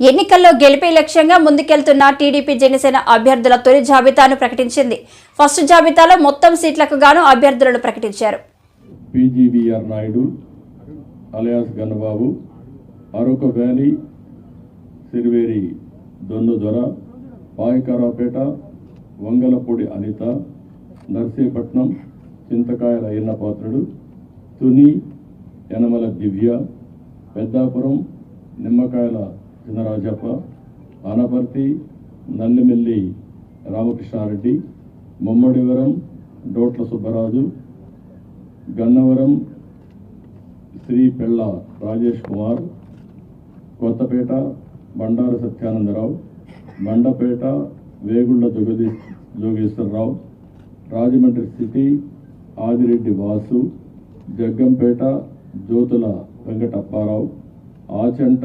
ఎన్నికల్లో గెలిపే లక్ష్యంగా ముందుకెళ్తున్న టీడీపీ జనసేన అభ్యర్థుల తొలి జాబితాను ప్రకటించింది. ఫస్ట్ జాబితాలో మొత్తం సీట్లకు గాను అభ్యర్థులను ప్రకటించారు. PGBR Naidu alias Gannababu Araku valley Siriveri Donnu Payakaraopeta Vangalapudi Anitha Narsipatnam Chintakayala Ayyannapatrudu Tuni Yanamala Divya Peddapuram Nimmakayala Chinarajappa Anaparthi నల్లిమెల్లి Ramakrishna Reddy Mummidivaram డోట్ల Subbaraju Gannavaram Shri Pella Rajesh Kumar Kothapeta Bandaru Satyanandarao Bandapeta Vegulla జగదీ జోగేశ్వరరావు రాజమండ్రి సిటీ ఆదిరెడ్డి వాసు జగ్గంపేట జ్యోతుల వెంకటప్పారావు ఆచంట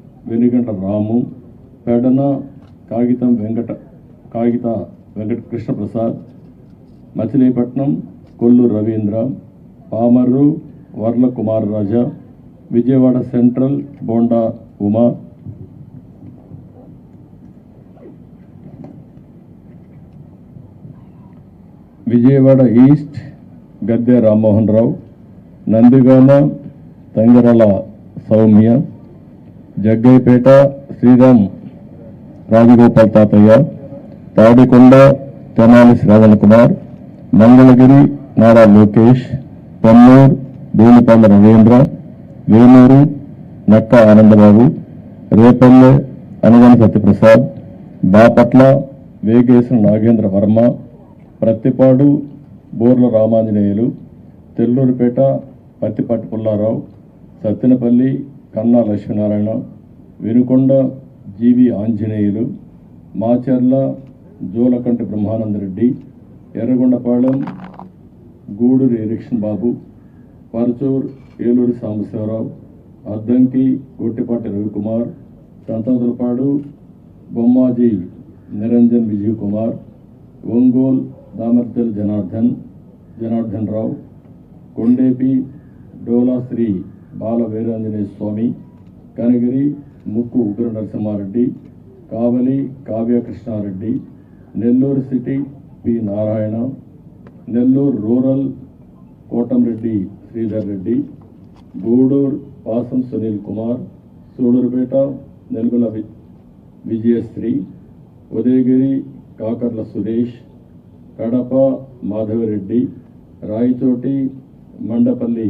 వెనుగంట రాము పెడన కాగితం వెంకట కాగిత వెంకట కృష్ణప్రసాద్ మచిలీపట్నం కొల్లు రవీంద్ర పామర్రు వర్ల కుమార్ రాజా విజయవాడ సెంట్రల్ బోండా ఉమా. విజయవాడ ఈస్ట్ గద్దె రామ్మోహన్ రావు నందిగామ తంగరల సౌమ్య జగ్గైపేట శ్రీరామ్ రాజగోపాల్ తాతయ్య తాడికొండ తెనాలి శ్రావణ్ కుమార్ మంగళగిరి నారా లోకేష్ పొన్నూరు భూమిపల్ల రవీంద్ర వేలూరు నక్క ఆనందబాబు రేపల్లె అనుగన సత్యప్రసాద్ బాపట్ల వేగేశం నాగేంద్ర వర్మ ప్రత్తిపాడు బోర్ల Ramanjaneyulu తెల్లూరుపేట Prathipati Pullarao Sattenapalli Kanna Lakshminarayana Vinukonda G V Anjaneyulu Macherla Julakanti Brahmanandareddy Yerragondapalem Guduru Erixion Babu Parchur Eluri Sambasivarao Addanki Gottipati Ravikumar Santhanuthalapadu Bommaji Niranjan Vijay Kumar Ongole Damacharla Janardhan Janardhan Rao Kondapi Dola Sri Bala Veeranjaneya Swamy Kanigiri Mukku Ugra Narasimhareddy Kavali Kavya Krishnareddy Nellore city P Narayana Nellore rural Kotamreddy Sridhar Reddy Gudur Pasam Sunil Kumar Sullurpeta నెల్గొల వి Vijayasri Udayagiri Kakarla Suresh Kadapa Madhava Reddy Rayachoti Mandapalli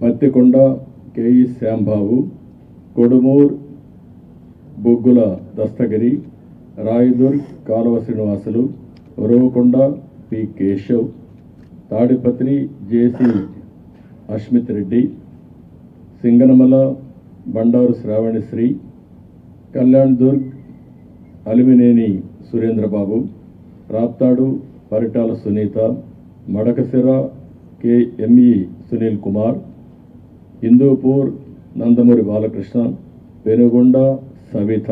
Pattikonda KE Shyambabu Kodumur Boggula Dasthagiri Rayadurg Kaluva Srinivasulu Uravakonda P Keshav Tadipatri JC Ashmit Reddy Singanamala Bandaru Sravanisri Kalyan Durg Alimineni Surendrababu Raptadu Paritala Sunitha Madakasira K ME Sunil Kumar Hindupur Nandamuri Balakrishna Penukonda Savitha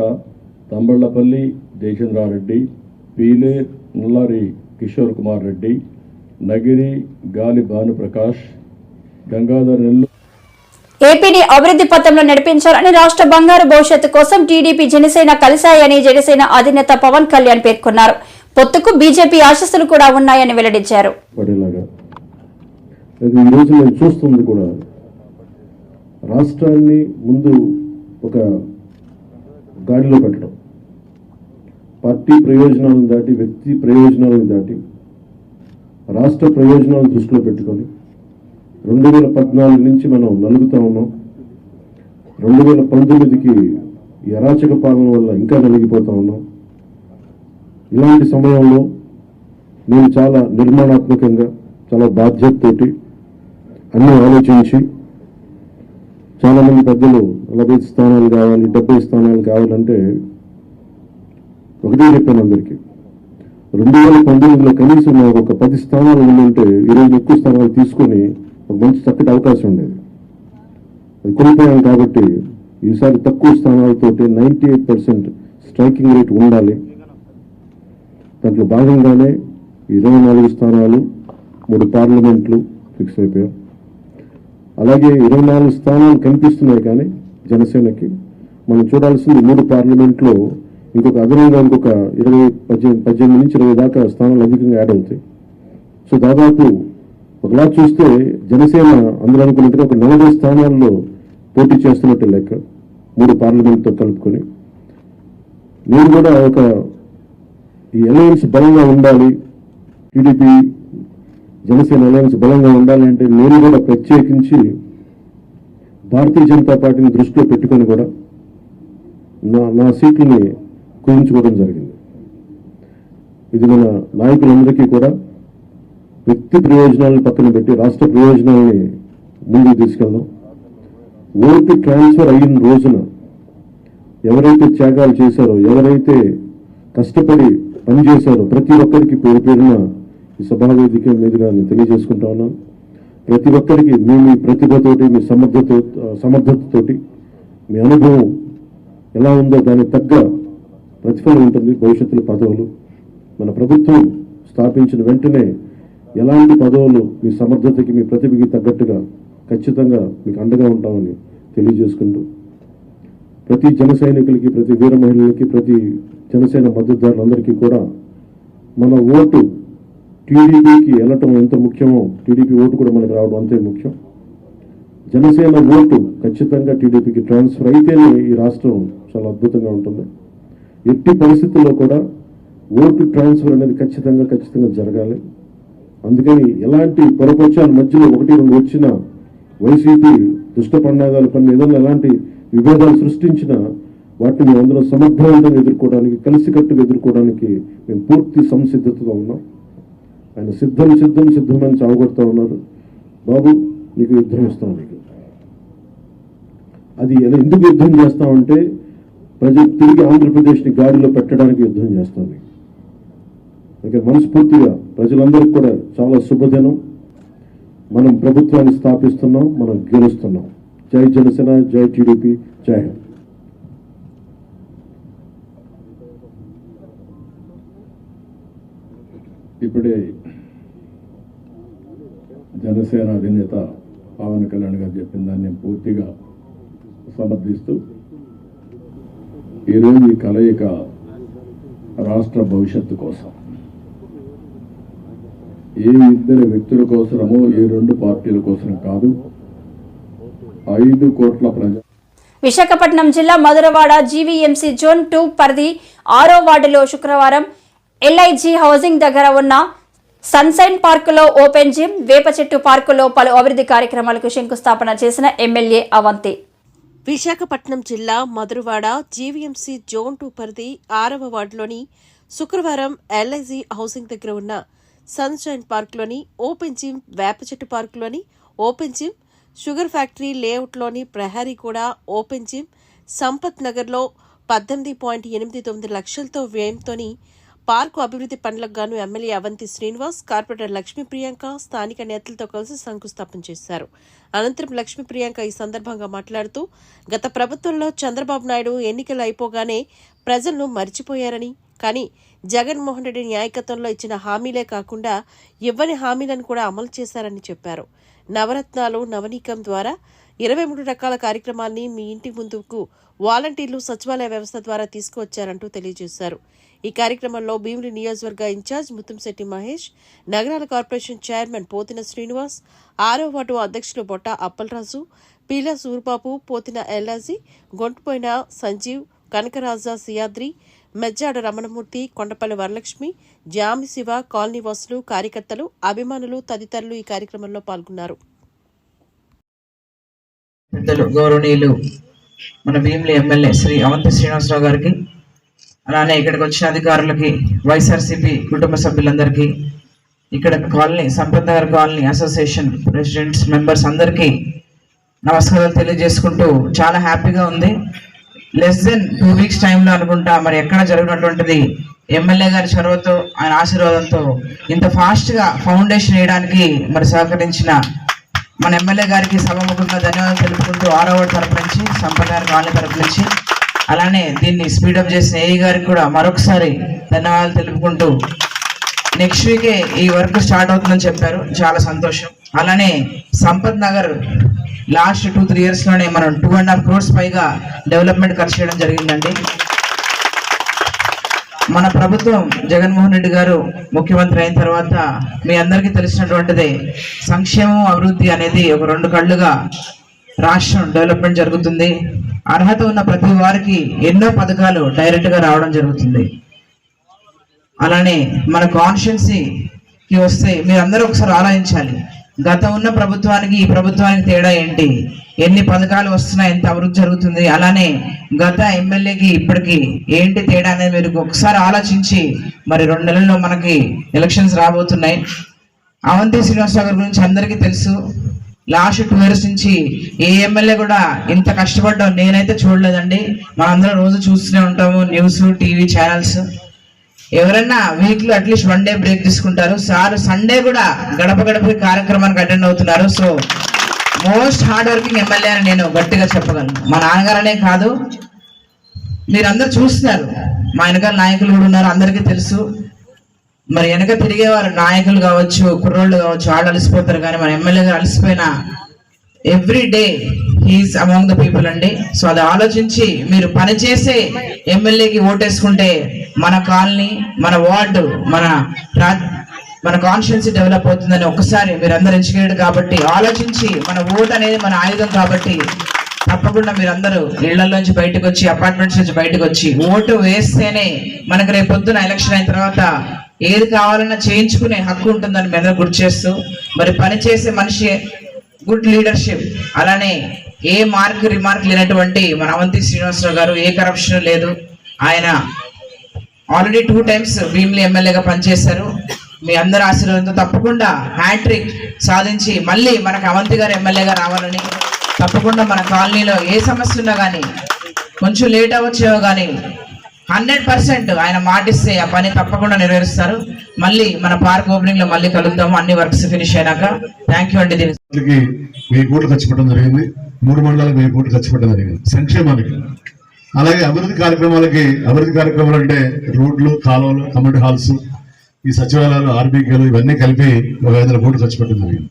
Thamballapalle Jayachandrareddy Peele Nallari Kishore Kumar Reddy Nagari Gali Bhanuprakash Gangadhar నెల్లు ఏపీని అభివృద్ధి పథంలో నడిపించాలని రాష్ట్ర బంగారు భవిష్యత్తు కోసం TDP Janasena కలిశాయని Janasena అధినేత పవన్ కళ్యాణ్ పేర్కొన్నారు. పొత్తుకు బీజేపీ ఆశస్సులు కూడా ఉన్నాయని వెల్లడించారు. చూస్తుంది కూడా. రాష్ట్రాన్ని ముందు ఒక గాడిలో పెట్టడం. పార్టీ ప్రయోజనాలను దాటి వ్యక్తి ప్రయోజనాలను దాటి రాష్ట్ర ప్రయోజనాలను దృష్టిలో పెట్టుకొని రెండు వేల పద్నాలుగు నుంచి మనం నలుగుతా ఉన్నాం. రెండు వేల పంతొమ్మిదికి అరాచక పాలన వల్ల ఇంకా నలిగిపోతా ఉన్నాం. ఇలాంటి సమయంలో నేను చాలా నిర్మాణాత్మకంగా చాలా బాధ్యతతోటి అన్నీ ఆలోచించి చాలా మంది పెద్దలు నలభై స్థానాలు కావాలి డెబ్బై స్థానాలు కావాలంటే ఒకటే చెప్పాను అందరికీ. రెండు వేల పంతొమ్మిదిలో కనీసం నాకు ఒక పది స్థానాలు ఉండుంటే ఈరోజు ఎక్కువ స్థానాలు తీసుకొని ఒక మంచి చక్కటి అవకాశం ఉండేది. అది కోల్పోయాను కాబట్టి ఈసారి తక్కువ స్థానాలతో ninety eight percent striking rate ఉండాలి. దాంట్లో భాగంగానే ఇరవై నాలుగు స్థానాలు మూడు పార్లమెంట్లు ఫిక్స్ అయిపోయాం. అలాగే ఇరవై నాలుగు స్థానాలు కనిపిస్తున్నాయి కానీ జనసేనకి. మనం చూడాల్సింది మూడు పార్లమెంట్లో ఇంకొక అదనంగా ఇంకొక ఇరవై పద్దెనిమిది పద్దెనిమిది నుంచి ఇరవై దాకా స్థానాలు అధికంగా యాడ్ అవుతాయి. సో దాదాపు ఒకలా చూస్తే జనసేన అందరూ అనుకున్నట్టుగా ఒక నలభై స్థానాల్లో పోటీ చేస్తున్నట్టు లెక్క మూడు పార్లమెంట్తో కలుపుకొని. నేను కూడా ఒక ఈ అలయన్స్ బలంగా ఉండాలి టీడీపీ జనసేన అలయన్స్ బలంగా ఉండాలి అంటే నేను కూడా ప్రత్యేకించి భారతీయ జనతా పార్టీని దృష్టిలో పెట్టుకొని కూడా నా నా సీట్లని కుదించుకోవడం జరిగింది. ఇది మన నాయకులందరికీ కూడా వ్యక్తి ప్రయోజనాలను పక్కన పెట్టి రాష్ట్ర ప్రయోజనాలని ముందుకు తీసుకెళ్దాం. ఓటు ట్రాన్స్ఫర్ అయిన రోజున ఎవరైతే త్యాగాలు చేశారో ఎవరైతే కష్టపడి పనిచేశారో ప్రతి ఒక్కరికి పేరు పేరున ఈ సభా వేదిక మీదుగా నేను తెలియజేసుకుంటా ఉన్నాను. ప్రతి ఒక్కరికి మీ మీ ప్రతిభతోటి మీ సమర్థత సమర్థతతోటి మీ అనుభవం ఎలా ఉందో దానికి తగ్గ ప్రతిఫలం ఉంటుంది. భవిష్యత్తులో పదవులు. మన ప్రభుత్వం స్థాపించిన వెంటనే ఎలాంటి పదవులు మీ సమర్థతకి మీ ప్రతిభకి తగ్గట్టుగా ఖచ్చితంగా మీకు అండగా ఉంటామని తెలియజేసుకుంటూ ప్రతి జన సైనికులకి ప్రతి వీర మహిళలకి ప్రతి జనసేన మద్దతుదారులందరికీ కూడా మన ఓటు టీడీపీకి వెళ్ళటం ఎంత ముఖ్యమో టీడీపీ ఓటు కూడా మనకు రావడం అంతే ముఖ్యం. జనసేన ఓటు ఖచ్చితంగా టీడీపీకి ట్రాన్స్ఫర్ అయితేనే ఈ రాష్ట్రం చాలా అద్భుతంగా ఉంటుంది. ఎట్టి పరిస్థితుల్లో కూడా ఓటు ట్రాన్స్ఫర్ అనేది ఖచ్చితంగా ఖచ్చితంగా జరగాలి. అందుకని ఎలాంటి పొరపక్షాల మధ్యలో ఒకటి రెండు వచ్చిన వైసీపీ దుష్ట పండాగాలు పని ఏదైనా ఎలాంటి విభేదాలు సృష్టించినా వాటిని మేము అందరం సమర్థవంతంగా ఎదుర్కోవడానికి కలిసికట్టుగా ఎదుర్కోవడానికి మేము పూర్తి సంసిద్ధతతో ఉన్నాం. ఆయన సిద్ధం సిద్ధం సిద్ధమని చావగొడతా ఉన్నారు. బాబు నీకు యుద్ధం ఇస్తాం నీకు. అది ఎందుకు యుద్ధం చేస్తామంటే ప్రజలు తిరిగి ఆంధ్రప్రదేశ్ని గాడిలో పెట్టడానికి యుద్ధం చేస్తాం నీకు. మనస్ఫూర్తిగా ప్రజలందరికీ కూడా చాలా శుభదినం. మనం ప్రభుత్వాన్ని స్థాపిస్తున్నాం మనం గెలుస్తున్నాం. జై జనసేన జై టీడీపీ జై హింద్. ఇప్పుడే జనసేన అధినేత పవన్ కళ్యాణ్ గారు చెప్పిన దాన్ని నేను పూర్తిగా సమర్థిస్తూ ఈరోజు ఈ కలయిక రాష్ట్ర భవిష్యత్తు కోసం. ఏ ఇద్దరు వ్యక్తుల కోసమో ఏ రెండు పార్టీల కోసం కాదు ఐదు కోట్ల ప్రజలు విశాఖపట్నం జిల్లా మధురవాడ జీవీఎంసీ జోన్ టూ పరిధి ఆరో వార్డులో శుక్రవారం ఎల్ఐజీ హౌసింగ్ దగ్గర ఉన్న సన్సైన్ పార్కులో ఓపెన్ జిమ్ వేప చెట్టు పార్కులో పలు అభివృద్ధి కార్యక్రమాలకు శంకుస్థాపన చేసిన ఎమ్మెల్యే అవంతి. విశాఖపట్నం జిల్లా మధురవాడ జీవీఎంసీ జోన్ టూ పరిధి ఆరవ వార్డులోని శుక్రవారం ఎల్ఐజీ హౌసింగ్ దగ్గర ఉన్న సన్షైన్ పార్క్లోని ఓపెన్ జిమ్ వేప చెట్టు పార్కులోని ఓపెన్ జిమ్ షుగర్ ఫ్యాక్టరీ లేఅవుట్లోని ప్రహారీ కూడా ఓపెన్ జిమ్ సంపత్ నగర్లో పద్దెనిమిది పాయింట్ ఎనిమిది తొమ్మిది లక్షలతో వ్యయంతోని పార్కు అభివృద్ధి పనులకు గాను ఎమ్మెల్యే అవంతి శ్రీనివాస్ కార్పొరేటర్ లక్ష్మీ ప్రియాంక స్థానిక నేతలతో కలిసి శంకుస్థాపన చేశారు. అనంతరం లక్ష్మీ ప్రియాంక ఈ సందర్భంగా మాట్లాడుతూ గత ప్రభుత్వంలో చంద్రబాబు నాయుడు ఎన్నికలు అయిపోగానే ప్రజలను మర్చిపోయారని కానీ జగన్మోహన్ రెడ్డి నాయకత్వంలో ఇచ్చిన హామీలే కాకుండా ఇవ్వని హామీలను కూడా అమలు చేశారని చెప్పారు. నవరత్నాలు నవనీకం ద్వారా ఇరవై మూడు రకాల కార్యక్రమాల్ని మీ ఇంటి ముందుకు వాలంటీర్లు సచివాలయ వ్యవస్థ ద్వారా తీసుకువచ్చారంటూ తెలియజేశారు. ఈ కార్యక్రమంలో భీమిలి నియోజకవర్గ ఇన్ఛార్జ్ ముత్తంశెట్టి మహేష్ నగరాల కార్పొరేషన్ చైర్మన్ పోతిన శ్రీనివాస్ ఆరో వార్డు అధ్యక్షులు బొట్ట అప్పలరాజు పీలా సూర్బాబు పోతిన ఎల్లాజీ గొంటుపోయిన సంజీవ్ కనకరాజా సియాద్రి మెజ్జాడ రమణమూర్తి కొండపల్లి వరలక్ష్మి జామి శివ కాలనీవాసులు కార్యకర్తలు అభిమానులు తదితరులు ఈ కార్యక్రమంలో పాల్గొన్నారు. గౌరవనీయులు మన భీమిలి ఎమ్మెల్యే శ్రీ అవంతి శ్రీనివాసరావు గారికి అలానే ఇక్కడికి వచ్చిన అధికారులకి వైఎస్ఆర్సీపీ కుటుంబ సభ్యులందరికీ ఇక్కడ colony Sampath Nagar colony association presidents members అందరికీ నమస్కారాలు తెలియజేసుకుంటూ చాలా హ్యాపీగా ఉంది. లెస్ దెన్ టూ వీక్స్ టైంలో అనుకుంటా మరి ఎక్కడ జరిగినటువంటిది ఎమ్మెల్యే గారి చొరవతో ఆయన ఆశీర్వాదంతో ఇంత ఫాస్ట్గా ఫౌండేషన్ వేయడానికి మరి సహకరించిన మన ఎమ్మెల్యే గారికి సభముఖంగా ధన్యవాదాలు తెలుపుకుంటూ ఆరో తరపు నుంచి సంపద గారి కాలనీ తరపు నుంచి అలానే దీన్ని స్పీడప్ చేసిన ఏ గారికి కూడా మరొకసారి ధన్యవాదాలు తెలుపుకుంటూ నెక్స్ట్ వీకే ఈ వర్క్ స్టార్ట్ అవుతుందని చెప్పారు. చాలా సంతోషం. అలానే Sampath Nagar last two three ఇయర్స్లోనే మనం టూ అండ్ హాఫ్ క్రోర్స్ పైగా డెవలప్మెంట్ ఖర్చు చేయడం జరిగిందండి. మన ప్రభుత్వం జగన్మోహన్ రెడ్డి గారు ముఖ్యమంత్రి అయిన తర్వాత మీ అందరికీ తెలిసినటువంటిదే సంక్షేమం అభివృద్ధి అనేది ఒక రెండు కళ్ళుగా రాష్ట్రం డెవలప్మెంట్ జరుగుతుంది. అర్హత ఉన్న ప్రతి వారికి ఎన్నో పథకాలు డైరెక్ట్గా రావడం జరుగుతుంది. అలానే మన కాన్షియన్సీకి వస్తే మీరందరూ ఒకసారి ఆలోచించాలి. గత ఉన్న ప్రభుత్వానికి ఈ ప్రభుత్వానికి తేడా ఏంటి? ఎన్ని పథకాలు వస్తున్నాయి? ఎంత అభివృద్ధి జరుగుతుంది? అలానే గత ఎమ్మెల్యేకి ఇప్పటికి ఏంటి తేడా అనేది మీరు ఒకసారి ఆలోచించి మరి రెండు నెలల్లో మనకి ఎలక్షన్స్ రాబోతున్నాయి. అవంతి శ్రీనివాసరావు గారి గురించి అందరికీ తెలుసు. లాస్ట్ టూ ఇయర్స్ నుంచి ఏ ఎమ్మెల్యే కూడా ఇంత కష్టపడ్డాం. నేనైతే చూడలేదండి. మనందరం రోజు చూస్తూనే ఉంటాము. News TV channels. ఎవరైనా వీక్లో at least one day break తీసుకుంటారు. సార్ సండే కూడా గడప గడప కార్యక్రమానికి అటెండ్ అవుతున్నారు. So most hard working MLA అని నేను గట్టిగా చెప్పగలను. మా నాన్నగారనే కాదు. మీరందరూ చూస్తున్నారు. మా వెనకాల నాయకులు కూడా ఉన్నారు. అందరికీ తెలుసు. మరి వెనక తిరిగేవారు నాయకులు కావచ్చు కుర్రోళ్ళు కావచ్చు వాళ్ళు అలసిపోతారు కానీ మన ఎమ్మెల్యే గారు అలసిపోయిన every day he's among the people అండి. సో అది ఆలోచించి మీరు పనిచేసే ఎమ్మెల్యేకి ఓటేసుకుంటే మన కాలనీ మన వార్డు మన రా- మన కాన్స్టిట్యున్సీ డెవలప్ అవుతుందని ఒక్కసారి మీరు అందరు ఎడ్యుకేటెడ్ కాబట్టి ఆలోచించి మన ఓట్ అనేది మన ఆయుధం కాబట్టి తప్పకుండా మీరందరూ ఇళ్ళలోంచి బయటకు వచ్చి అపార్ట్మెంట్స్ నుంచి బయటకు వచ్చి ఓటు వేస్తేనే మనకు రేపు పొద్దున ఎలక్షన్ అయిన తర్వాత ఏది కావాలన్నా చేయించుకునే హక్కు ఉంటుందని మెదడు గుర్తు చేస్తూ మరి పనిచేసే మనిషి గుడ్ లీడర్షిప్. అలానే ఏ మార్క్ రిమార్క్ లేనటువంటి మన అవంతి శ్రీనివాసరావు గారు ఏ కరప్షన్ లేదు. ఆయన ఆల్రెడీ టూ టైమ్స్ భీమిలి ఎమ్మెల్యేగా పనిచేశారు. మీ అందరి ఆశీర్వాదంతో తప్పకుండా హ్యాట్రిక్ సాధించి మళ్ళీ మనకు అవంతి గారు ఎమ్మెల్యేగా రావాలని తప్పకుండా మన కాలనీలో ఏ సమస్య ఉన్నా కానీ కొంచెం లేట్ అవ్వచ్చేవో కానీ హండ్రెడ్ పర్సెంట్ ఆయన మాటిస్తే ఆ పని తప్పకుండా నెరవేరుస్తారు. మళ్ళీ మన పార్క్ ఓపెనింగ్లో మళ్ళీ కలుద్దాము. అన్ని వర్క్స్ ఫినిష్ అయినాక. థ్యాంక్ యూ అండి దీనికి వెయ్యి కోట్లు ఖర్చు పెట్టడం జరిగింది. మూడు మండలాలకు వెయ్యి కోట్లు ఖర్చు పెట్టడం జరిగింది. సంక్షేమానికి. అలాగే అభివృద్ధి కార్యక్రమాలకి అభివృద్ధి కార్యక్రమాలు అంటే రోడ్లు కాలువలు కమ్యూనిటీ హాల్స్ ఈ సచివాలయాలు ఆర్బీకేలు ఇవన్నీ కలిపి ఒక ఐదు వందల కోట్లు ఖర్చు పెట్టడం జరిగింది.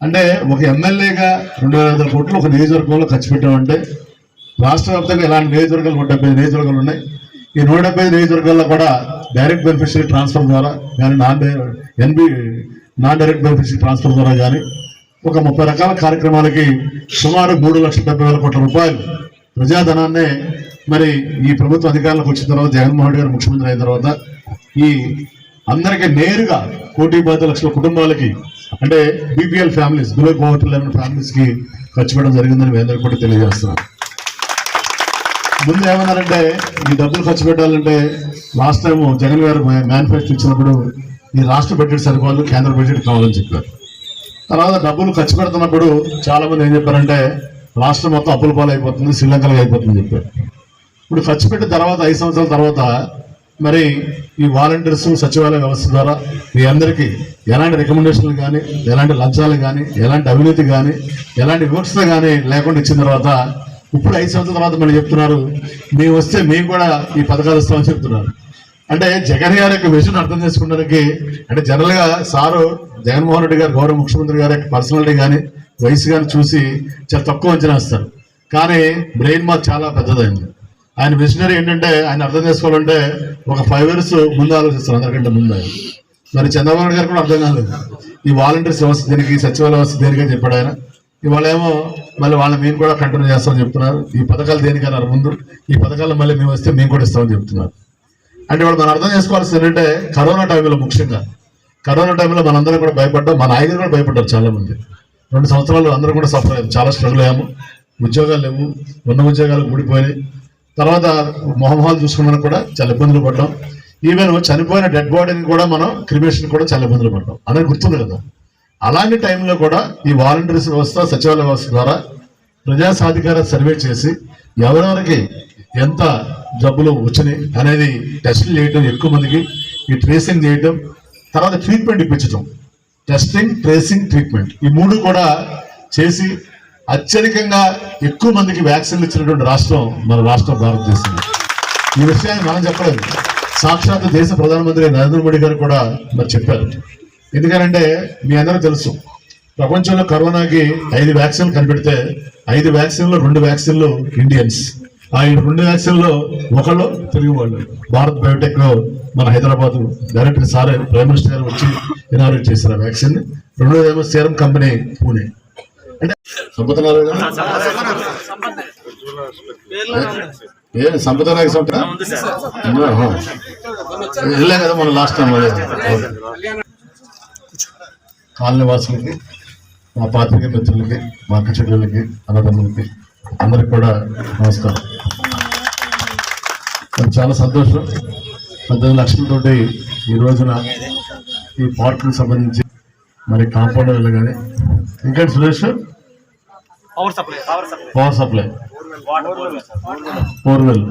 అంటే ఒక ఎమ్మెల్యేగా రెండు వేల ఐదు కోట్లు ఒక నియోజకవర్గంలో ఖర్చు పెట్టామంటే రాష్ట్ర వ్యాప్తంగా ఇలాంటి నియోజకవర్గాలు నూట డెబ్బై నియోజకవర్గాలు ఉన్నాయి. ఈ నూట డెబ్బై నియోజకవర్గాల్లో కూడా డైరెక్ట్ బెనిఫిషరీ ట్రాన్స్ఫర్ ద్వారా కానీ non NB non direct beneficiary transfer ద్వారా కానీ ఒక ముప్పై రకాల కార్యక్రమాలకి సుమారు మూడు లక్షల డెబ్బై వేల కోట్ల రూపాయలు ప్రజాధనాన్నే మరి ఈ ప్రభుత్వ అధికారంలోకి వచ్చిన తర్వాత జగన్మోహన్ రెడ్డి గారు ముఖ్యమంత్రి అయిన తర్వాత ఈ అందరికీ నేరుగా కోటి పది లక్షల కుటుంబాలకి అంటే BPL families below poverty level ఖర్చు పెట్టడం జరిగిందని మీ అందరికీ కూడా తెలియజేస్తున్నాను. ముందు ఏమన్నారంటే ఈ డబ్బులు ఖర్చు పెట్టాలంటే లాస్ట్ టైం జగన్ గారు మేనిఫెస్టో ఇచ్చినప్పుడు ఈ రాష్ట్ర బడ్జెట్ సరిపోదు కేంద్ర బడ్జెట్ కావాలని చెప్పారు. తర్వాత డబ్బులు ఖర్చు పెడుతున్నప్పుడు చాలా మంది ఏం చెప్పారంటే రాష్ట్రం మొత్తం అప్పుల పాలు అయిపోతుంది శ్రీలంకలో అయిపోతుంది చెప్పారు. ఇప్పుడు ఖర్చు పెట్టిన తర్వాత ఐదు సంవత్సరాల తర్వాత మరి ఈ వాలంటీర్స్ సచివాలయ వ్యవస్థ ద్వారా మీ అందరికీ ఎలాంటి రికమెండేషన్లు కానీ ఎలాంటి లంచాలు కానీ ఎలాంటి అవినీతి కానీ ఎలాంటి వివక్షత కానీ లేకుండా ఇచ్చిన తర్వాత ఇప్పుడు ఐదు సంవత్సరాల తర్వాత మనం చెప్తున్నారు మేము వస్తే మేము కూడా ఈ పథకాలు ఇస్తామని చెప్తున్నారు. అంటే జగన్ గారి యొక్క విజన్ అర్థం చేసుకోవడానికి అంటే జనరల్గా సారు జగన్మోహన్ రెడ్డి గారు గౌరవ ముఖ్యమంత్రి గారి యొక్క పర్సనాలిటీ కానీ వయసు కానీ చూసి చాలా తక్కువ అంచనా వేస్తారు. కానీ బ్రెయిన్ మాకు చాలా పెద్దదైంది. ఆయన విజనరీ ఏంటంటే ఆయన అర్థం చేసుకోవాలంటే ఒక ఫైవ్ ఇయర్స్ ముందు ఆలోచిస్తారు అందరికంటే ముందు. ఆయన మరి చంద్రబాబు నాయుడు గారు కూడా అర్థం కాలేదు. ఈ వాలంటీర్స్ వ్యవస్థ దేనికి సచివాలయ వ్యవస్థ దేనికి అని చెప్పాడు ఆయన. ఇవాళ ఏమో మళ్ళీ వాళ్ళ మేము కూడా కంటిన్యూ చేస్తామని చెప్తున్నారు. ఈ పథకాలు దేనికన్నారు ముందు ఈ పథకాలు మళ్ళీ మేము వస్తే మేము కూడా ఇస్తామని చెప్తున్నారు. అంటే వాళ్ళు మనం అర్థం చేసుకోవాల్సింది ఏంటంటే కరోనా టైంలో ముఖ్యంగా కరోనా టైంలో మనందరం కూడా భయపడ్డాం మా నాయకులు కూడా భయపడ్డారు చాలామంది. రెండు సంవత్సరాలు అందరూ కూడా సఫర్ అయ్యాము చాలా స్ట్రగుల్ అయ్యాము. ఉద్యోగాలు లేవు ఉన్న ఉద్యోగాలు ఊడిపోయినాయి. తర్వాత మొహమహాలు చూసుకోవడానికి కూడా చాలా ఇబ్బందులు పడ్డాం. ఈవెన్ చనిపోయిన డెడ్ బాడీని కూడా మనం క్రిమేషన్ కూడా చాలా ఇబ్బందులు పడ్డాం. అనేది గుర్తుంది కదా. అలాంటి టైంలో కూడా ఈ వాలంటీర్స్ వ్యవస్థ సచివాలయ వ్యవస్థ ద్వారా ప్రజా సాధికార సర్వే చేసి ఎవరెవరికి ఎంత జబ్బులు వచ్చినాయి అనేది టెస్టులు చేయటం ఎక్కువ మందికి ఈ ట్రేసింగ్ చేయటం తర్వాత ట్రీట్మెంట్ ఇప్పించడం టెస్టింగ్ ట్రేసింగ్ ట్రీట్మెంట్ ఈ మూడు కూడా చేసి అత్యధికంగా ఎక్కువ మందికి వ్యాక్సిన్లు ఇచ్చినటువంటి రాష్ట్రం మన రాష్ట్రం భారతదేశం. ఈ విషయాన్ని మనం చెప్పలేదు సాక్షాత్ దేశ ప్రధానమంత్రి నరేంద్ర మోడీ గారు కూడా మరి చెప్పారు. ఎందుకనంటే మీ అందరూ తెలుసు ప్రపంచంలో కరోనాకి ఐదు వ్యాక్సిన్లు కనిపెడితే ఐదు వ్యాక్సిన్లు రెండు వ్యాక్సిన్లు ఇండియన్స్. ఆ రెండు వ్యాక్సిన్లో ఒకళ్ళు తెలుగు వాళ్ళు. భారత్ బయోటెక్లో మన హైదరాబాద్ డైరెక్టర్ సారే ప్రైమ్ మినిస్టర్ గారు వచ్చి ఇనాగ్రేట్ చేశారు ఆ వ్యాక్సిన్. రెండోదేమో సీరం కంపెనీ పూణే. అంటే సంపద ఏ సంపద నాయక సంపద వెళ్ళాం కదా మన లాస్ట్ టైం కాలనీ వాసులకి మా పాత్రిక మిత్రులకి మా అక్క చెల్లెలకి అన్నదమ్ములకి అందరికి కూడా నమస్కారం. చాలా సంతోషం. పద్దెనిమిది లక్షలతోటి ఈ రోజున ఈ పార్కులకు సంబంధించి మరి కాంపౌండ్ వెళ్ళి కానీ ఇంకా Suresh? Power supply power supply borewell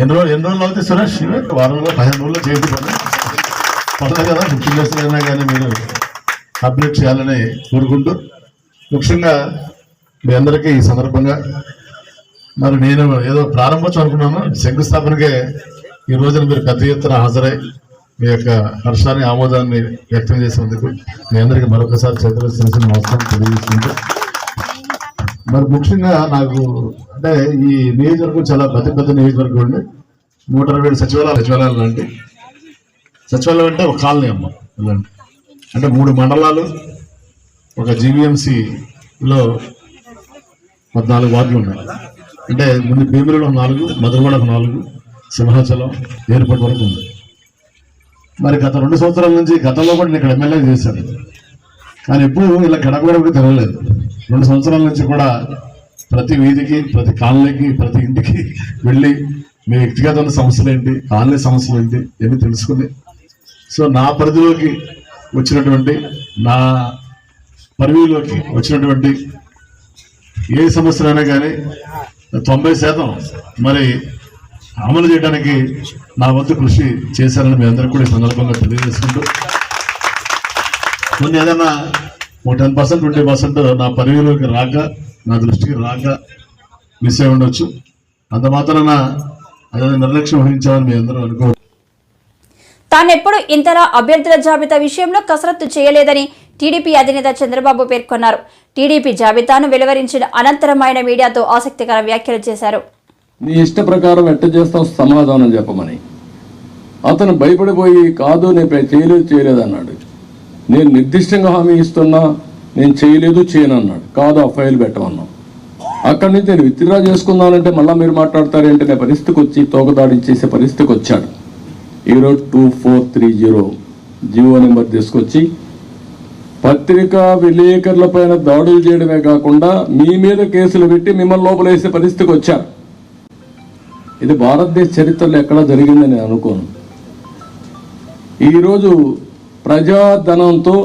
ఎన్ని రోజులు ఎన్ని రోజులు అవుతాయి సురేష్? ఇవే వారంలో పదిహేను రోజుల్లో చేతి పని కదా ఫిఫ్టీన్ డేస్ అయినా కానీ మీరు. అప్డేట్ చేయాలని కోరుకుంటూ ముఖ్యంగా మీ అందరికీ ఈ సందర్భంగా మరి నేను ఏదో ప్రారంభం అనుకున్నాను. శంకుస్థాపనకే ఈ రోజున మీరు పెద్ద ఎత్తున హాజరై మీ యొక్క హర్షాన్ని ఆమోదాన్ని వ్యక్తం చేసినందుకు మీ అందరికీ మరొకసారి చేతులు చేసిన నమస్కారం తెలియజేసుకుంటూ మరి ముఖ్యంగా నాకు అంటే ఈ నియోజకవర్గం చాలా పెద్ద పెద్ద నియోజకవర్గం అండి. నూట అరవై ఏడు సచివాలయాలు సచివాలయాలు లాంటి సచివాలయం అంటే ఒక కాలనీ అమ్మ ఇలాంటి. అంటే మూడు మండలాలు ఒక జీవీఎంసీలో పద్నాలుగు వార్డులు ఉన్నాయి. అంటే ముందు భీమిలిలో నాలుగు మధురవాడకు నాలుగు సింహాచలం ఎయిర్పోర్ట్ వరకు ఉంది. మరి గత రెండు సంవత్సరాల నుంచి గతంలో కూడా నేను ఇక్కడ ఎమ్మెల్యే చేశాను. కానీ ఎప్పుడు ఇలా గడప గడపకి తిరగలేదు. రెండు సంవత్సరాల నుంచి కూడా ప్రతి వీధికి ప్రతి కాలనీకి ప్రతి ఇంటికి వెళ్ళి మీ వ్యక్తిగత సమస్యలు ఏంటి కాలనీ సమస్యలు ఏంటి ఇవన్నీ తెలుసుకుని సో నా పరిధిలోకి వచ్చినటువంటి నా పరిధిలోకి వచ్చినటువంటి ఏ సమస్యలైనా కానీ తొంభై శాతం మరి అమలు చేయడానికి నా వంతు కృషి చేశారని మీ అందరికీ కూడా ఈ సందర్భంగా తెలియజేసుకుంటూ కొన్ని ఏదైనా ఒక టెన్ పర్సెంట్ ట్వంటీ పర్సెంట్ నా పరిధిలోకి రాక నా దృష్టికి రాక మిస్ అయి ఉండొచ్చు. అంత మాత్రాన అదే నిర్లక్ష్యం వహించామని మీ అందరూ అనుకో తానెప్పుడు ఇంతలా అభ్యర్థుల జాబితా విషయంలో కసరత్తు చేయలేదని టీడీపీ అధినేత చంద్రబాబు పేర్కొన్నారు. టీడీపీ జాబితాను వెలువరించిన అనంతరం ఆయన మీడియాతో ఆసక్తికర వ్యాఖ్యలు చేశారు. నీ ఇష్ట ప్రకారం ఎట్ట చేస్తావు సమాధానం చెప్పమని. అతను భయపడిపోయి కాదు నేను చేయలేదు చేయలేదు అన్నాడు నేను నిర్దిష్టంగా హామీ ఇస్తున్నా నేను చేయలేదు చేయను అన్నాడు కాదు ఆ ఫైల్ పెట్టమన్నాం అక్కడి నుంచి నేను విత్డ్రా చేసుకున్నానంటే మళ్ళీ మీరు మాట్లాడతారేంటి నేను పరిస్థితికి వచ్చి తోకదాడి చేసే పరిస్థితికి వచ్చాడు ఈరోజు two four three zero GO number తీసుకొచ్చి పత్రికా విలేకరుల పైన దాడులు చేయడమే కాకుండా మీ మీద కేసులు పెట్టి మిమ్మల్ని లోపలేసే పరిస్థితికి వచ్చారు. ఇది భారతదేశ చరిత్రలో ఎక్కడా జరిగిందని నేను అనుకోను. ఈరోజు ప్రజాధనంతో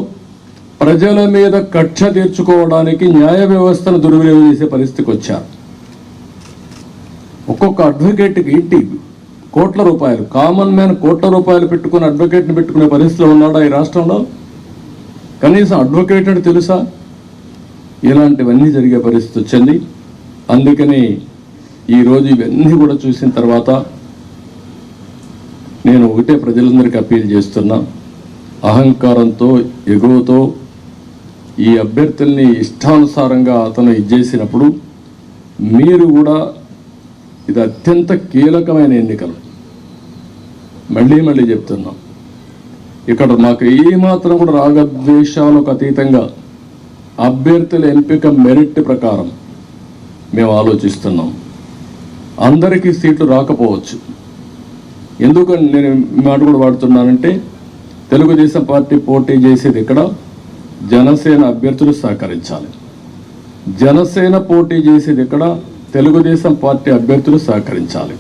ప్రజల మీద కక్ష తీర్చుకోవడానికి న్యాయ వ్యవస్థను దుర్వినియోగం చేసే పరిస్థితికి వచ్చారు. ఒక్కొక్క అడ్వకేట్కి ఇంటి కోట్ల రూపాయలు కామన్ మ్యాన్ కోట్ల రూపాయలు పెట్టుకుని అడ్వకేట్ని పెట్టుకునే పరిస్థితిలో ఉన్నాడా ఈ రాష్ట్రంలో? కనీసం అడ్వకేట్ అంటే తెలుసా? ఇలాంటివన్నీ జరిగే పరిస్థితి వచ్చింది. అందుకని ఈరోజు ఇవన్నీ కూడా చూసిన తర్వాత నేను ఒకటే ప్రజలందరికీ అప్పీల్ చేస్తున్నా. అహంకారంతో ఎగువతో ఈ అభ్యర్థుల్ని ఇష్టానుసారంగా అతను ఇచ్చేసినప్పుడు మీరు కూడా ఇది అత్యంత కీలకమైన ఎన్నికలు. మళ్ళీ మళ్ళీ చెప్తున్నాం. ఇక్కడ మాకు ఏమాత్రం కూడా రాగద్వేషాలకు అతీతంగా అభ్యర్థుల ఎంపిక మెరిట్ ప్రకారం మేము ఆలోచిస్తున్నాం. అందరికీ సీట్లు రాకపోవచ్చు. ఎందుకని నేను మాట కూడా వాడుతున్నానంటే తెలుగుదేశం పార్టీ పోటీ చేసేది ఇక్కడ జనసేన అభ్యర్థులు సహకరించాలి. జనసేన పోటీ చేసేది ఇక్కడ తెలుగుదేశం పార్టీ అభ్యర్థులు సహకరించాలి.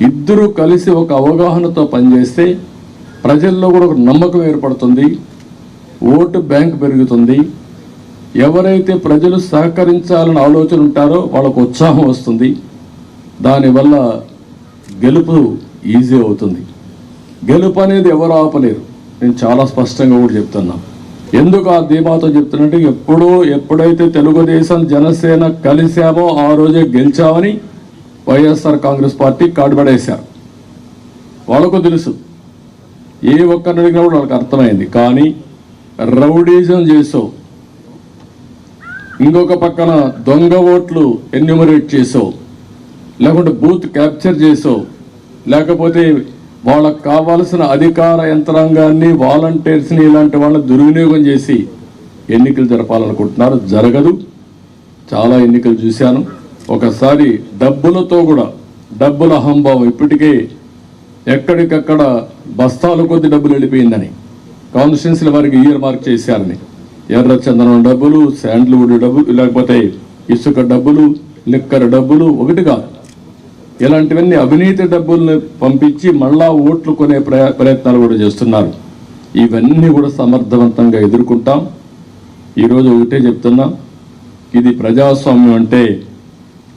ఇద్దరూ కలిసి ఒక అవగాహనతో పనిచేస్తే ప్రజల్లో కూడా ఒక నమ్మకం ఏర్పడుతుంది ఓటు బ్యాంక్ పెరుగుతుంది. ఎవరైతే ప్రజలు సహకరించాలని ఆలోచన ఉంటారో వాళ్ళకు ఉత్సాహం వస్తుంది. దానివల్ల గెలుపు ఈజీ అవుతుంది. గెలుపు అనేది ఎవరు ఆపలేరు. నేను చాలా స్పష్టంగా కూడా చెప్తున్నా. ఎందుకు ఆ ధీమాతో చెప్తున్నట్టు ఎప్పుడో ఎప్పుడైతే తెలుగుదేశం జనసేన కలిశామో ఆ రోజే గెలిచామని Y S R Congress party కాడుబడేశారు వాళ్ళకు తెలుసు. ఏ ఒక్కరిని అడిగినా కూడా వాళ్ళకి అర్థమైంది. కానీ రౌడీజం చేసావు ఇంకొక పక్కన దొంగ ఓట్లు ఎన్యూమరేట్ చేసావు లేకుంటే బూత్ క్యాప్చర్ చేసావు లేకపోతే వాళ్ళకు కావాల్సిన అధికార యంత్రాంగాన్ని వాలంటీర్స్ని ఇలాంటి వాళ్ళని దుర్వినియోగం చేసి ఎన్నికలు జరపాలనుకుంటున్నారు. జరగదు. చాలా ఎన్నికలు చూశాను. ఒకసారి డబ్బులతో కూడా డబ్బుల అహంభావం ఇప్పటికే ఎక్కడికక్కడ బస్తాల కొద్ది డబ్బులు వెళ్ళిపోయిందని కాన్స్టిట్యున్సీల వారికి ఇయర్ మార్క్ చేశారని. ఎర్ర చందనం డబ్బులు శాండ్ల్వుడ్ డబ్బులు లేకపోతే ఇసుక డబ్బులు లిక్కర్ డబ్బులు ఒకటి కాదు. ఇలాంటివన్నీ అవినీతి డబ్బుల్ని పంపించి మళ్ళా ఓట్లు కొనే ప్రయత్నాలు కూడా చేస్తున్నారు. ఇవన్నీ కూడా సమర్థవంతంగా ఎదుర్కొంటాం. ఈరోజు ఒకటే చెప్తున్నా ఇది ప్రజాస్వామ్యం అంటే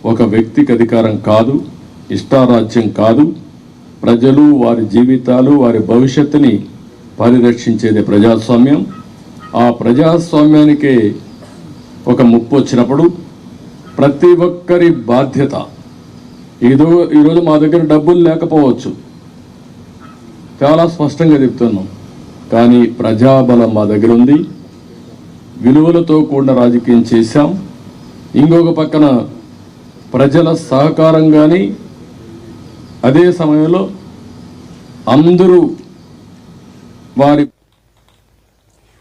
ఒక వ్యక్తికి అధికారం కాదు ఇష్టారాజ్యం కాదు. ప్రజలు వారి జీవితాలు వారి భవిష్యత్తుని పరిరక్షించేది ప్రజాస్వామ్యం. ఆ ప్రజాస్వామ్యానికే ఒక ముప్పు వచ్చినప్పుడు ప్రతి ఒక్కరి బాధ్యత. ఏదో ఈరోజు మా దగ్గర డబ్బులు లేకపోవచ్చు. చాలా స్పష్టంగా చెప్తున్నాం. కానీ ప్రజాబలం మా దగ్గర ఉంది. విలువలతో కూడిన రాజకీయం చేశాం. ఇంకొక పక్కన ప్రజల సహకారం కానీ అదే సమయంలో అందరూ వారి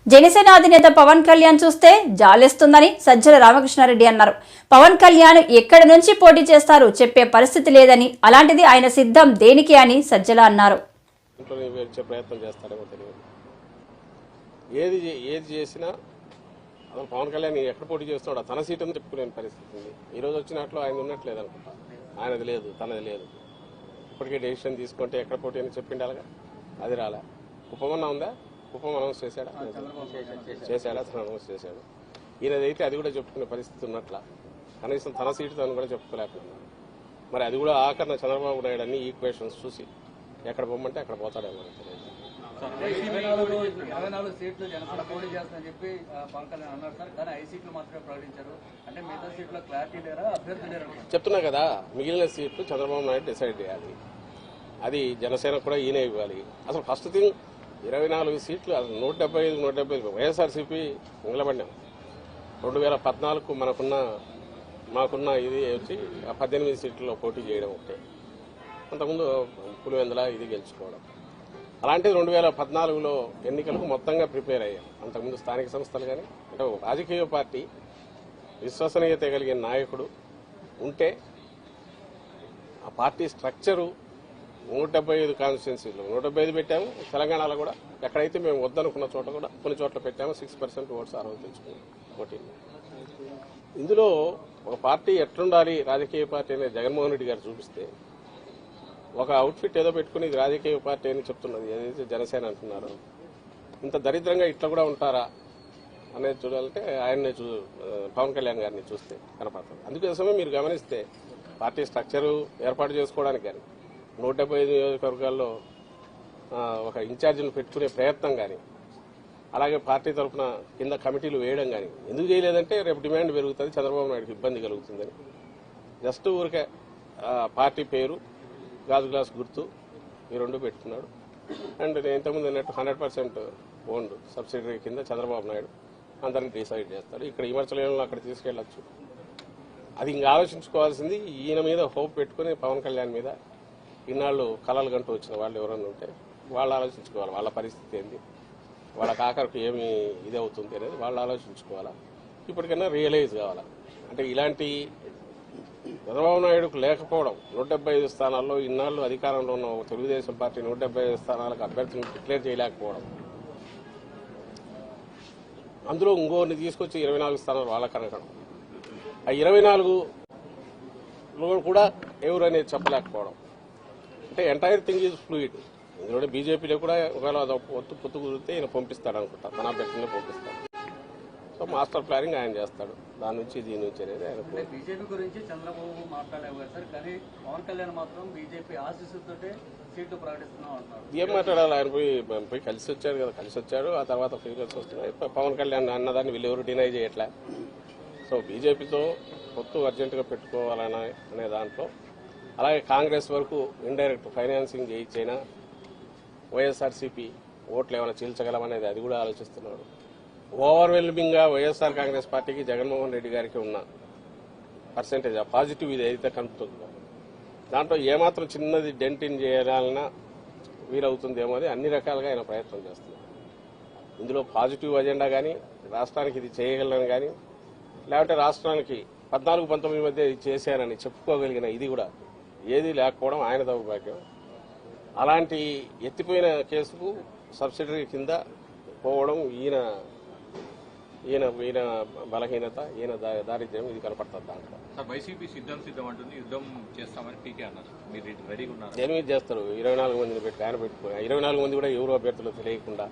జనసేన అధినేత పవన్ కళ్యాణ్ చూస్తే జాలేస్తుందని సజ్జల రామకృష్ణారెడ్డి అన్నారు. పవన్ కళ్యాణ్ ఎక్కడి నుంచి పోటీ చేస్తారు చెప్పే పరిస్థితి లేదని అలాంటిది ఆయన సిద్ధం దేనికి అని సజ్జల అన్నారు. ప్రయత్నం తెలియదు. ఏది చేసినా అసలు పవన్ కళ్యాణ్ ఎక్కడ పోటీ చేస్తున్నాడో తన సీట్ అని చెప్పుకునే పరిస్థితి ఉంది. ఈ రోజు వచ్చినట్లు ఆయన ఉన్నట్లేదు అనుకుంటా. ఆయనది లేదు తనది లేదు. ఇప్పటికే డెసిషన్ తీసుకుంటే ఎక్కడ పోటీ అని చెప్పిండి అలాగా అది రాలే. కుప్పమన్నా ఉందా? కుప్పం అనౌన్స్ చేశాడా? చేశాడా తను అనౌన్స్ చేశాడు. ఈయనదైతే అది కూడా చెప్పుకునే పరిస్థితి ఉన్నట్ల. కనీసం తన సీటు తను కూడా చెప్పుకోలేకపోతున్నాడు మరి అది కూడా ఆఖరణ చంద్రబాబు నాయుడు అన్ని ఈక్వేషన్స్ చూసి ఎక్కడ పోమంటే అక్కడ పోతాడేమో తెలియదు. ఇరవై నాలుగు ఇరవై నాలుగు సీట్లు జనసేన పోటీ చేస్తుందని చెప్పి పవన్ అన్నారు సార్. కానీ ఐదు సీట్లు మాత్రమే ప్రకటించారు. అంటే మిగతా సీట్లో క్లారిటీ లేరా? అభ్యర్థి లేరా? చెప్తున్నా కదా మిగిలిన సీట్లు చంద్రబాబు నాయుడు డిసైడ్ చేయాలి. అది జనసేన కూడా ఈయనే ఇవ్వాలి. అసలు ఫస్ట్ థింగ్ ఇరవై నాలుగు సీట్లు అసలు నూట డెబ్బై ఐదు నూట డెబ్బై ఐదు. వైఎస్ఆర్సీపీ నిలబడినాం రెండు వేల పద్నాలుగు మనకున్న మాకున్న ఇది వచ్చి ఆ పద్దెనిమిది సీట్లలో పోటీ చేయడం ఒకటే. అంతకుముందు పులివెందుల ఇది గెలుచుకోవడం. అలాంటిది రెండు వేల పద్నాలుగులో ఎన్నికలకు మొత్తంగా ప్రిపేర్ అయ్యాం. అంతకుముందు స్థానిక సంస్థలు కానీ అంటే ఒక రాజకీయ పార్టీ విశ్వసనీయత కలిగిన నాయకుడు ఉంటే ఆ పార్టీ స్ట్రక్చరు నూట డెబ్బై ఐదు కాన్స్టిట్యున్సీలు నూట డెబ్బై ఐదు పెట్టాము. తెలంగాణలో కూడా ఎక్కడైతే మేము వద్దనుకున్న చోట కూడా కొన్ని చోట్ల పెట్టాము. సిక్స్ పర్సెంట్ ఓట్స్ ఆ రోజు తెచ్చుకున్నాం ఇందులో ఒక పార్టీ ఎట్లుండాలి రాజకీయ పార్టీ అనేది జగన్మోహన్ రెడ్డి గారు చూపిస్తే ఒక అవుట్ఫిట్ ఏదో పెట్టుకుని ఇది రాజకీయ పార్టీ అని చెప్తున్నది. ఏదైతే జనసేన అంటున్నారు. ఇంత దరిద్రంగా ఇట్లా కూడా ఉంటారా అనేది చూడాలంటే ఆయన్నే చూ పవన్ కళ్యాణ్ గారిని చూస్తే కనపడుతుంది. అందుకోసమే మీరు గమనిస్తే పార్టీ స్ట్రక్చరు ఏర్పాటు చేసుకోవడానికి కానీ నూట డెబ్బై ఐదు నియోజకవర్గాల్లో ఒక ఇన్ఛార్జిని పెట్టుకునే ప్రయత్నం కానీ అలాగే పార్టీ తరఫున కింద కమిటీలు వేయడం కానీ ఎందుకు చేయలేదంటే రేపు డిమాండ్ పెరుగుతుంది చంద్రబాబు నాయుడుకి ఇబ్బంది కలుగుతుందని. జస్ట్ ఊరికే పార్టీ పేరు గాజు గ్లాస్ గుర్తు ఈ రెండు పెట్టుకున్నాడు. అండ్ నేను ఇంతకుముందు అన్నట్టు హండ్రెడ్ పర్సెంట్ ఓన్డ్ సబ్సిడరీ కింద చంద్రబాబు నాయుడు అందరిని డిసైడ్ చేస్తాడు ఇక్కడ విమర్శలను అక్కడ తీసుకెళ్ళొచ్చు అది ఇంకా ఆలోచించుకోవాల్సింది ఈయన మీద హోప్ పెట్టుకుని పవన్ కళ్యాణ్ మీద ఇన్నాళ్ళు కళలు గంటూ వచ్చిన వాళ్ళు ఎవరైనా ఉంటే వాళ్ళు ఆలోచించుకోవాలి వాళ్ళ పరిస్థితి ఏంది వాళ్ళ కాకరకు ఏమి ఇది అవుతుంది అనేది వాళ్ళు ఆలోచించుకోవాలా. ఇప్పటికైనా రియలైజ్ కావాలా. అంటే ఇలాంటి చంద్రబాబు నాయుడుకు లేకపోవడం నూట డెబ్బై ఐదు స్థానాల్లో ఇన్నాళ్ళు అధికారంలో ఉన్న తెలుగుదేశం పార్టీ నూట డెబ్బై ఐదు స్థానాలకు అభ్యర్థులను డిక్లేర్ చేయలేకపోవడం. అందులో ఇంకోరిని తీసుకొచ్చి ఇరవై నాలుగు స్థానాలు వాళ్ళ అనగడం ఆ ఇరవై నాలుగులో కూడా ఎవరు అనేది చెప్పలేకపోవడం. అంటే ఎంటైర్ థింగ్ ఈజ్ ఫ్లూయిడ్ ఇందులో బీజేపీలో కూడా ఒకవేళ అది పొత్తు పొత్తు కుదిరితే ఈయన పంపిస్తాడు అనుకుంటా తన అభ్యర్థిని పంపిస్తాడు. మాస్టర్ ప్లానింగ్ ఆయన చేస్తాడు. దాని నుంచి దీని నుంచి అనేది ఆయన బీజేపీ గురించి చంద్రబాబు మాట్లాడలేవు కదా సార్. కానీ పవన్ కళ్యాణ్ మాత్రం బీజేపీ ఆశీస్సులతోటే సీట్లు ప్రకటిస్తున్నాం అంటున్నారు. ఏం మాట్లాడాలి? ఆయన పోయి పోయి కలిసి వచ్చాడు కదా కలిసి వచ్చాడు. ఆ తర్వాత ఫిగర్స్ వస్తున్నాయి పవన్ కళ్యాణ్ అన్నదాన్ని వీళ్ళు ఎవరు డినై చేయట్లే. సో బీజేపీతో పొత్తు అర్జెంటుగా పెట్టుకోవాలనే అనే దాంట్లో. అలాగే కాంగ్రెస్ వరకు ఇండైరెక్ట్ ఫైనాన్సింగ్ చేయించైనా వైఎస్ఆర్సీపీ ఓట్లు ఏమైనా చీల్చగలమనేది అది కూడా ఆలోచిస్తున్నాడు. ఓవర్వెల్మింగ్గా వైఎస్ఆర్ కాంగ్రెస్ పార్టీకి జగన్మోహన్ రెడ్డి గారికి ఉన్న పర్సెంటేజ్ ఆ పాజిటివ్ ఇది అయితే కనుపుతుందో దాంట్లో ఏమాత్రం చిన్నది డెంటిన్ చేయాలన్నా వీలవుతుందేమో అని అన్ని రకాలుగా ఆయన ప్రయత్నం చేస్తున్నారు. ఇందులో పాజిటివ్ అజెండా కానీ రాష్ట్రానికి ఇది చేయగలను కానీ లేకపోతే రాష్ట్రానికి పద్నాలుగు పంతొమ్మిది మధ్య ఇది చేశానని చెప్పుకోగలిగిన ఇది కూడా ఏది లేకపోవడం ఆయన దౌర్భాగ్యం. అలాంటి ఎత్తిపోయిన కేసుకు సబ్సిడరీ కింద పోవడం ఈయన ఈయన ఈయన బలహీనత ఈయన దారిద్ర్యం ఇది కనపడుతుంది దాంట్లో. వైసీపీ సిద్ధం సిద్ధం అంటుంది యుద్ధం చేస్తామని పీకే అన్నారు. మీరు రెడీగా ఉన్నారు? దేని మీద చేస్తారు? ఇరవై నాలుగు మందిని పెట్టి ఆయన పెట్టుకుని ఇరవై నాలుగు మంది కూడా ఎవరు అభ్యర్థులు తెలియకుండా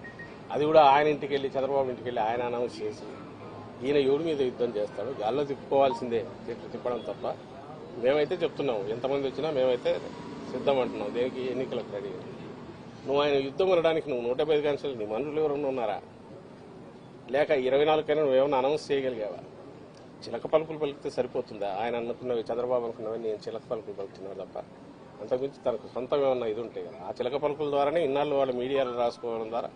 అది కూడా ఆయన ఇంటికి వెళ్ళి చంద్రబాబు ఇంటికి వెళ్ళి ఆయన అనౌన్స్ చేసి ఈయన ఎవరి మీద యుద్ధం చేస్తాడు? గాల్లో తిప్పుకోవాల్సిందే తిప్ప- తిప్పడం తప్ప మేమైతే చెప్తున్నాం ఎంతమంది వచ్చినా మేమైతే సిద్ధం అంటున్నాం దేనికి ఎన్నికలకు రెడీ? నువ్వు ఆయన యుద్ధం అనడానికి నువ్వు నూట యాభై కాన్సలు నీ మనుషులు ఎవరన్నా ఉన్నారా? లేక ఇరవై నాలుగు కైనా నువ్వేమన్నా అనౌన్స్ చేయగలిగావా? చిలక పలుకులు పలికితే సరిపోతుందా? ఆయన అనుకున్నవి చంద్రబాబు అనుకున్నవి నేను చిలక పలుకులు పలుకుతున్నాను తప్ప. అంతకుమించి తనకు సొంతం ఏమన్నా ఇది ఉంటాయి కదా. ఆ చిలక పలుకుల ద్వారానే ఇన్నాళ్ళు వాళ్ళు మీడియాలో రాసుకోవడం ద్వారా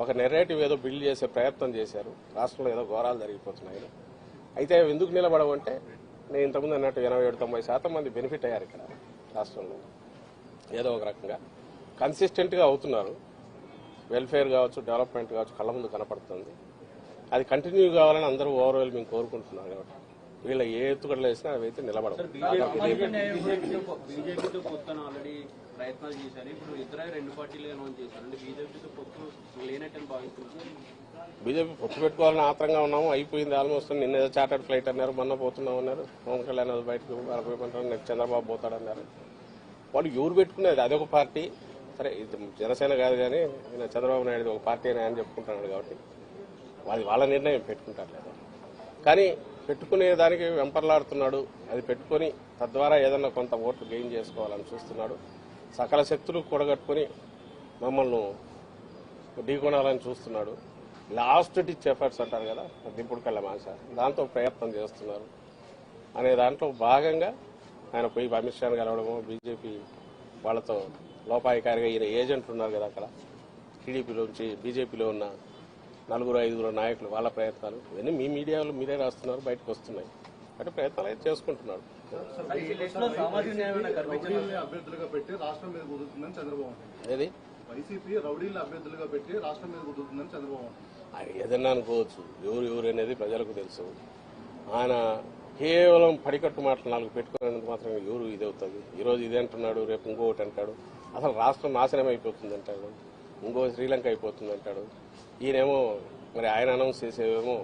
ఒక నెరేటివ్ ఏదో బిల్డ్ చేసే ప్రయత్నం చేశారు. రాష్ట్రంలో ఏదో ఘోరాలు జరిగిపోతున్నాయి. అయితే అవి ఎందుకు నిలబడవంటే నేను ఇంతకుముందు అన్నట్టు ఎనభై ఏడు తొంభై శాతం మంది బెనిఫిట్ అయ్యారు ఇక్కడ రాష్ట్రంలో. ఏదో ఒక రకంగా. కన్సిస్టెంట్గా అవుతున్నారు. వెల్ఫేర్ కావచ్చు డెవలప్మెంట్ కావచ్చు కళ్ళ ముందు కనపడుతుంది. అది కంటిన్యూ కావాలని అందరూ ఓవరాల్ మేము కోరుకుంటున్నారు కాబట్టి. వీళ్ళ ఏ ఎత్తుగడలు వేసినా అవి అయితే నిలబడవు బీజేపీతో పొత్తు ఆల్రెడీ ప్రయత్నాలు చేశారు. ఇప్పుడు ఇద్దరే రెండు పార్టీలు అనౌన్స్ చేశారు. అంటే బీజేపీతో పొత్తు లేనట్టని భావిస్తున్నారు. బీజేపీ పొత్తు పెట్టుకోవాలని ఆత్రంగా ఉన్నాము. అయిపోయింది ఆల్మోస్ట్. నిన్న ఏదో చార్టర్డ్ ఫ్లైట్ అన్నారు. మొన్న పోతున్నాం అన్నారు. పవన్ కళ్యాణ్ అది బయటకు పోయమంటారు నెక్స్ట్ చంద్రబాబు పోతాడన్నారు వాళ్ళు ఎవరు పెట్టుకునేది? అదొక పార్టీ. సరే ఇది జనసేన కాదు కానీ ఈయన చంద్రబాబు నాయుడు ఒక పార్టీ అని ఆయన చెప్పుకుంటున్నాడు కాబట్టి. వాళ్ళది వాళ్ళ నిర్ణయం పెట్టుకుంటారు లేదా? కానీ పెట్టుకునే దానికి వెంపర్లాడుతున్నాడు. అది పెట్టుకొని తద్వారా ఏదన్నా కొంత ఓట్లు గెయిన్ చేసుకోవాలని చూస్తున్నాడు. సకల శక్తులు కూడగట్టుకుని మమ్మల్ని ఢీకొనాలని చూస్తున్నాడు. లాస్ట్ డిచ్ ఎఫర్ట్స్ అంటారు కదా దింపుడు కళ్ళ మాస. దాంతో ప్రయత్నం చేస్తున్నారు. అనే దాంట్లో భాగంగా ఆయన పోయి అమిత్ షాను కలవడము బీజేపీ వాళ్ళతో లోపాయికారిగా ఈయన ఏజెంట్లు ఉన్నారు కదా అక్కడ. టీడీపీలో నుంచి బీజేపీలో ఉన్న నలుగురు ఐదుగురు నాయకులు వాళ్ళ ప్రయత్నాలు. ఇవన్నీ మీ మీడియాలో మీరే రాస్తున్నారు బయటకు వస్తున్నాయి. అంటే ప్రయత్నాలు అయితే చేసుకుంటున్నాడు ఏది? వైసీపీ రౌడీలను అభ్యర్థులుగా పెట్టి రాష్ట్రం మీద కుదురుతుందని చంద్రబాబు ఆయన ఏదన్నా అనుకోవచ్చు. ఎవరు ఎవరు అనేది ప్రజలకు తెలుసు. ఆయన కేవలం పడికట్టు మాటలు నాలుగు పెట్టుకునేందుకు మాత్రం ఎవరు ఇది అవుతుంది ఈరోజు ఇది అంటున్నాడు రేపు ఇంకొకటి అంటాడు. అసలు రాష్ట్రం నాశనం అయిపోతుంది అంటాడు ఇంకో శ్రీలంక అయిపోతుంది అంటాడు ఈయనేమో మరి ఆయన అనౌన్స్ చేసేవేమో